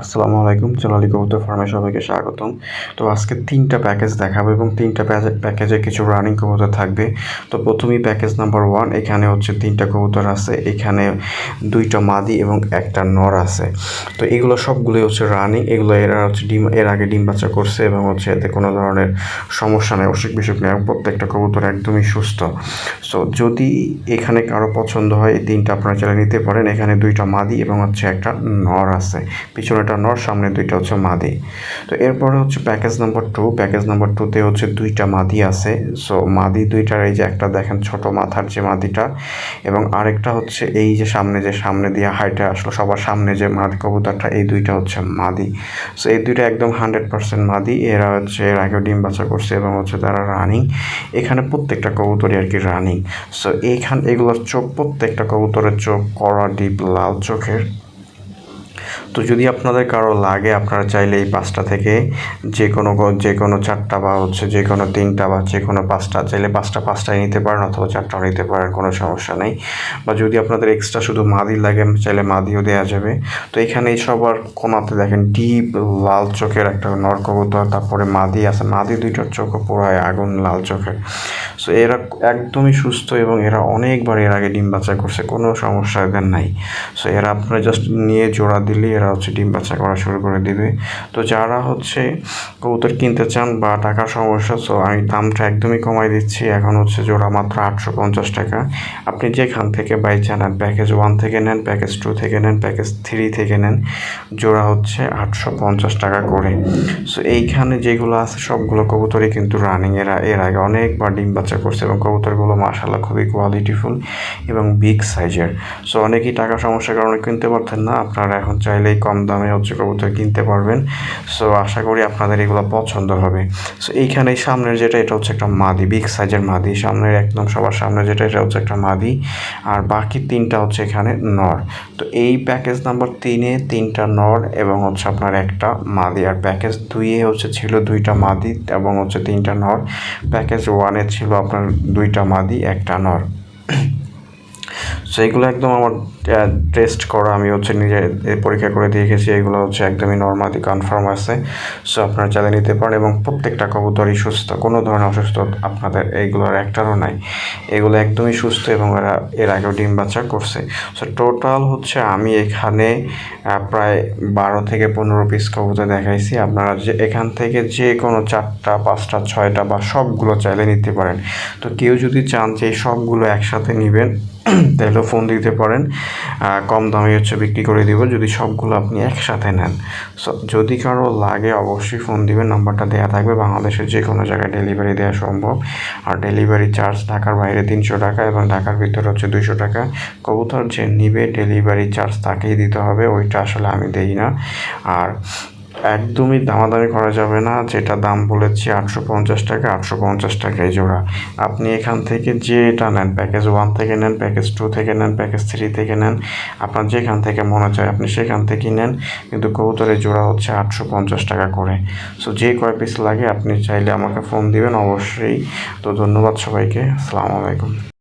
আসসালামু আলাইকুম, চলালি কবুতর ফার্মে সবাইকে স্বাগতম। তো আজকে তিনটা প্যাকেজ দেখাবো এবং তিনটা প্যাকেজে কিছু রানিং কবুতর থাকবে। তো প্রথমেই প্যাকেজ নাম্বার ওয়ান এখানে হচ্ছে তিনটা কবুতর আছে, এখানে দুইটা মাদি এবং একটা নর আছে। তো এগুলো সবগুলোই হচ্ছে রানিং এগুলো এরা হচ্ছে ডিম এর আগে ডিম বাচ্চা করছে এবং হচ্ছে এতে কোনো ধরনের সমস্যা নেই, অসুখ বিসুখ নেই প্রত্যেকটা কবুতর একদমই সুস্থ। সো যদি এখানে কারও পছন্দ হয়, এই তিনটা আপনারা চালিয়ে নিতে পারেন। এখানে দুইটা মাদি এবং হচ্ছে একটা নর আছে। পিছনেটা নর সামনে দুইটা হচ্ছে মাদি। তো এরপরে হচ্ছে package number two. Package number টুতে হচ্ছে দুইটা মাদি আছে। সো মাদি দুইটার এই যে একটা দেখেন ছোট মাথার যে মাদিটা এবং আরেকটা হচ্ছে এই যে সামনে যে সামনে দিয়ে হাইটে আসলো, সবার সামনে যে মাদি কবুতরটা, এই দুইটা হচ্ছে মাদি। সো এই দুইটা একদম হান্ড্রেড পার্সেন্ট মাদি। এরা হচ্ছে, এর আগে ডিম বাচ্চা করছে এবং হচ্ছে তারা রানিং এখানে প্রত্যেকটা কবুতরই আর কি রানিং সো এইখান, এগুলোর চোখ, প্রত্যেকটা কবুতরের চোখ কড়া, ডিপ, লাল চোখের। তো যদি আপনাদের কারও লাগে, আপনারা চাইলে এই পাঁচটা থেকে যে কোনো যে কোনো চারটা বা হচ্ছে যে কোনো তিনটা বা যে কোনো পাঁচটা, চাইলে পাঁচটা পাঁচটাই নিতে পারেন অথবা চারটাও নিতে পারেন, কোনো সমস্যা নেই। বা যদি আপনাদের এক্সট্রা শুধু মাদি লাগে, চাইলে মাদিও দেওয়া যাবে। তো এখানে এই সবার কোনাতে দেখেন ডিপ লাল চোখের একটা নরকবুতর তারপরে মাদি আছে। মাদি দুইটার চোখও পুরো আগুন, লাল চোখের। সো এরা একদমই সুস্থ এবং এরা অনেকবার এর আগে ডিম বাচ্চা করছে, কোনো সমস্যা এদের নাই। সো এরা আপনারা জাস্ট নিয়ে জোড়া দিলে এরা হচ্ছে ডিম বাচ্চা করা শুরু করে দিবে। তো যারা হচ্ছে কবুতর কিনতে চান বা টাকার সমস্যা সো আমি দামটা একদমই কমাই দিচ্ছি। এখন হচ্ছে জোড়া মাত্র আটশো পঞ্চাশ টাকা। আপনি যেখান থেকে বাই চান প্যাকেজ ওয়ান থেকে নেন, প্যাকেজ টু থেকে নেন, প্যাকেজ থ্রি থেকে নেন, জোড়া হচ্ছে আটশো পঞ্চাশ টাকা করে। সো এইখানে যেগুলো আছে সবগুলো কবুতরই কিন্তু রানিং এরা। এর আগে অনেকবার ডিম বাচ্চা করছে এবং কবুতরগুলো মাসাল্লাহ খুবই কোয়ালিটিফুল এবং বিগ সাইজের সো অনেকেই টাকা সমস্যার কারণে কিনতে পারতেন না। আপনারা এখন চাইলেই কম দামে হচ্ছে কবুতর কিনতে পারবেন। সো আশা করি আপনাদের এগুলো পছন্দ হবে। সো এইখানে সামনের যেটা, এটা হচ্ছে একটা মাদি বিগ সাইজের মাদি। সামনের একদম সবার সামনে যেটা, এটা হচ্ছে একটা মাদি। আর বাকি তিনটা হচ্ছে এখানে নর। তো এই প্যাকেজ নাম্বার তিনে তিনটা নর এবং হচ্ছে আপনার একটা মাদি। আর প্যাকেজ দুইয়ে হচ্ছে ছিল দুইটা মাদি এবং হচ্ছে তিনটা নর। প্যাকেজ ওয়ানে ছিল আপনার দুইটা মাদি, একটা নর। সেইগুলো একদম আমার টেস্ট করা। আমি হচ্ছে নিজে পরীক্ষা করে দিয়ে গেছি এগুলো হচ্ছে একদমই নর্মালি কনফার্ম আছে। সো আপনারা চালিয়ে নিতে পারেন এবং প্রত্যেকটা কবুতরই সুস্থ। কোনো ধরনের অসুস্থ আপনাদের এইগুলোর একটারও নাই। এগুলো একদমই সুস্থ এবং এরা, এর আগেও ডিম বাচ্চা করছে। সো টোটাল হচ্ছে আমি এখানে প্রায় বারো থেকে পনেরো পিস কবুতর দেখাইছি। আপনারা যে, এখান থেকে যে কোনো চারটা, পাঁচটা, ছয়টা বা সবগুলো চাইলে নিতে পারেন। তো কেউ যদি চান যে, সবগুলো একসাথে নেবেন তাহলেও ফোন দিতে পারেন। কম দামে হচ্ছে বিক্রি করে দিব, যদি সবগুলো আপনি একসাথে নেন। সো যদি কারও লাগে অবশ্যই ফোন দিবেন, নাম্বারটা দেওয়া থাকবে। বাংলাদেশের যে কোনো জায়গায় ডেলিভারি দেওয়া সম্ভব। আর ডেলিভারি চার্জ ঢাকার বাইরে তিনশো টাকা এবং ঢাকার ভিতরে হচ্ছে দুইশো টাকা। কবুতর যে নিবে ডেলিভারি চার্জ তাকেই দিতে হবে। ওইটা আসলে আমি দেই না। আর একদমই দামাদামি করা যাবে না, যেটা দাম বলেছি আটশো পঞ্চাশ টাকা, আটশো পঞ্চাশ টাকাই জোড়া। আপনি এখান থেকে যেটা নেন প্যাকেজ ওয়ান থেকে নেন প্যাকেজ টু থেকে নেন প্যাকেজ থ্রি থেকে নেন, আপনার যেখান থেকে মনে চায় আপনি সেখান থেকেই নেন। কিন্তু কবুতরের জোড়া হচ্ছে আটশো পঞ্চাশ টাকা করে। সো যে কয় পিস লাগে, আপনি চাইলে আমাকে ফোন দিবেন অবশ্যই। তো ধন্যবাদ সবাইকে, আসসালামু আলাইকুম।